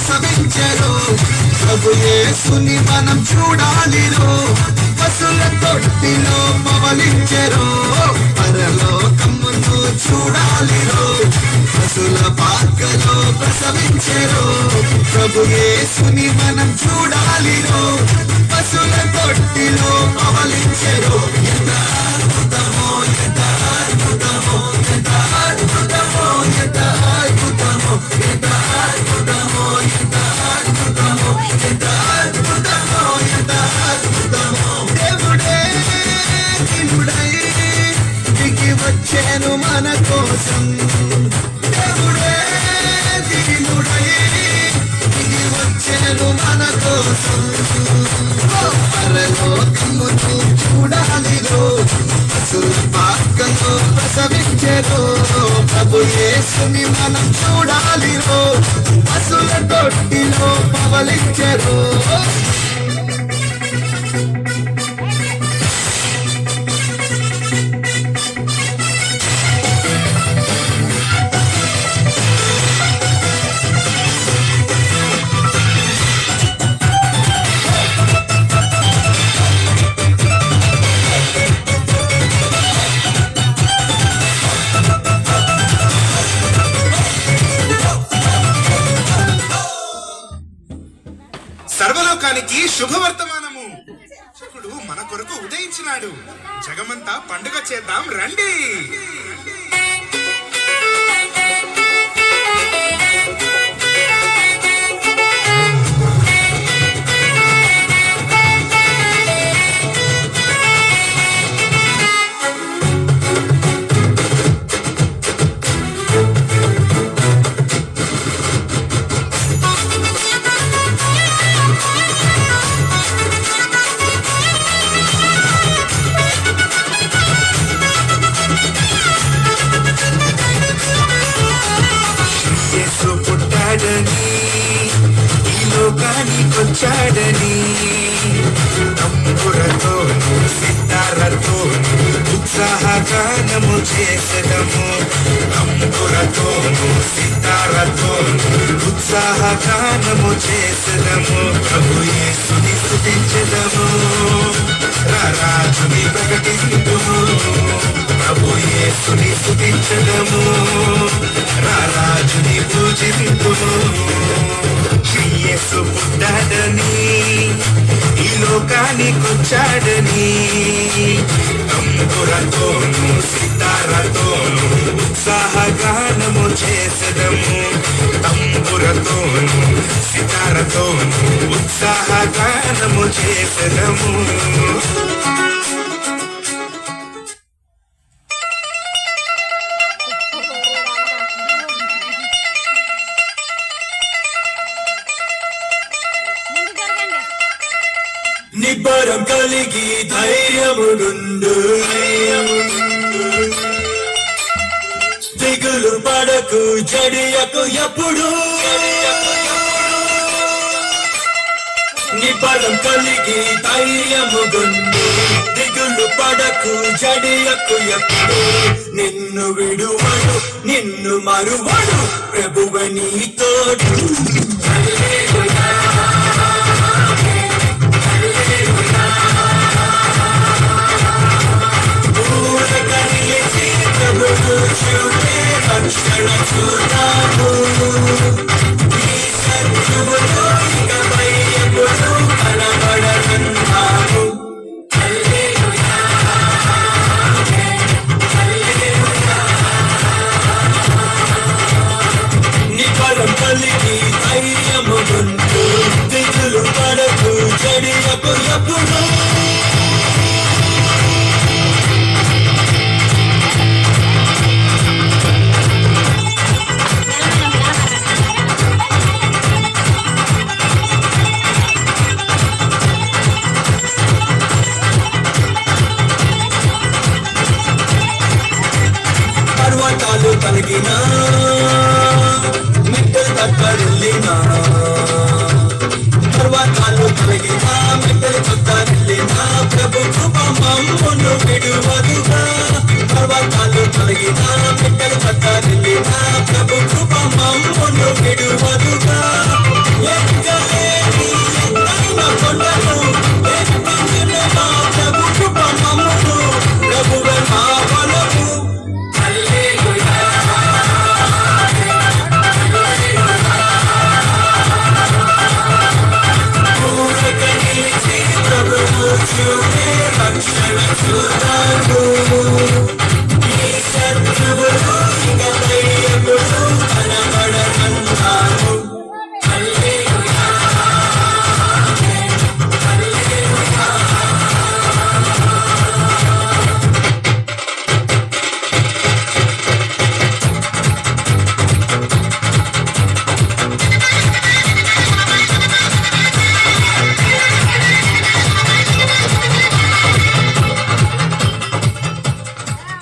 ప్రసవించరు ప్రభు యేసుని మనం చూడాలిరో పశుల తొట్టిలో పవలించరు పరలోకమును చూడాలిరో పశుల పాకలో ప్రసవించరు ప్రభు యేసుని మనం చూడాలిరో పశుల తొట్టిలో పవలించరు వచ్చాను మన కోసం దేవుడే దినుడై దిగి వచ్చాను మన కోసం. పరలోకమును చూడాలిరో అసలు పాకలో ప్రభు యేసుని మనం చూడాలిరో అసుల తొట్టిలో పవలించరు సర్వలోకానికి శుభవర్తమానము. శుకుడు మన కొరకు ఉదయించినాడు. జగమంతా పండుగ చేద్దాం రండి. ఉంచాడని తంబురతోను సితారతోను ఉత్సాహగానము చేసదము. తంబురతోను సితారతోను ఉత్సాహగానము చేసదము. ప్రభు యేసుని స్థుతించదము రాజుని ప్రకటించుము. ప్రభు యేసుని స్థుతించదము రాజుని పూజించుము. లోకానికొచ్చాడని తంబురతోను సితారతోను ఉత్సాహగానము చేసదము. తంబురతోను సితారతోను ఉత్సాహగానము చేసదము. నిబ్బరం కలిగి ధైర్యమునుండు. దిగులు పడకు జడియకు ఎప్పుడు. నిబ్బరం కలిగి ధైర్యము గుండు దిగులు పడకు జడియకు ఎప్పుడు. నిన్ను విడువడు నిన్ను మరువడు ప్రభువ నీ పర్వతాలు కలిగిన మెట్టలు తక్కరిల్లిన పర్వతాలు కలిగిన మమ్మును విడువదుగా. పర్వతాలు కలిగిన మెట్టలు తక్కరిల్లిన ప్రభు కృప మమ్మును విడువదుగా.